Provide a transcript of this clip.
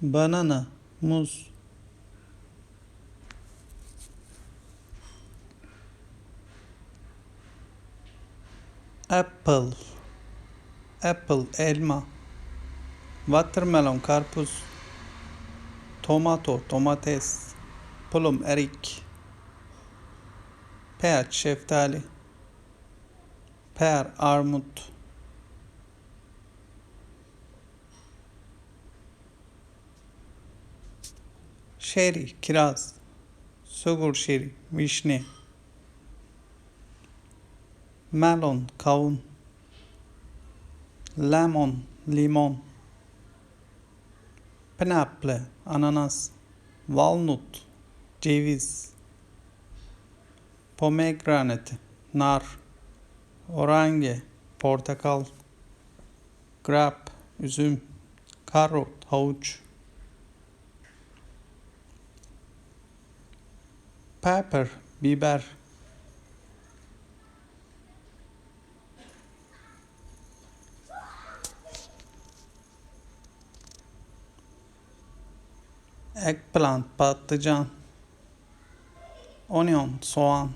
banana, muz, apple, apple, elma, watermelon, karpuz, tomato, domates, plum, erik, pear, şeftali, pear, armut, şeri, kiraz, sugur şeri, vişne, melon, kavun, lemon, limon, pineapple, ananas, walnut, ceviz, pomegranate, nar, orange, portakal, grape, üzüm, karot, havuç, pepper, biber, eggplant, patlıcan, onion, soğan,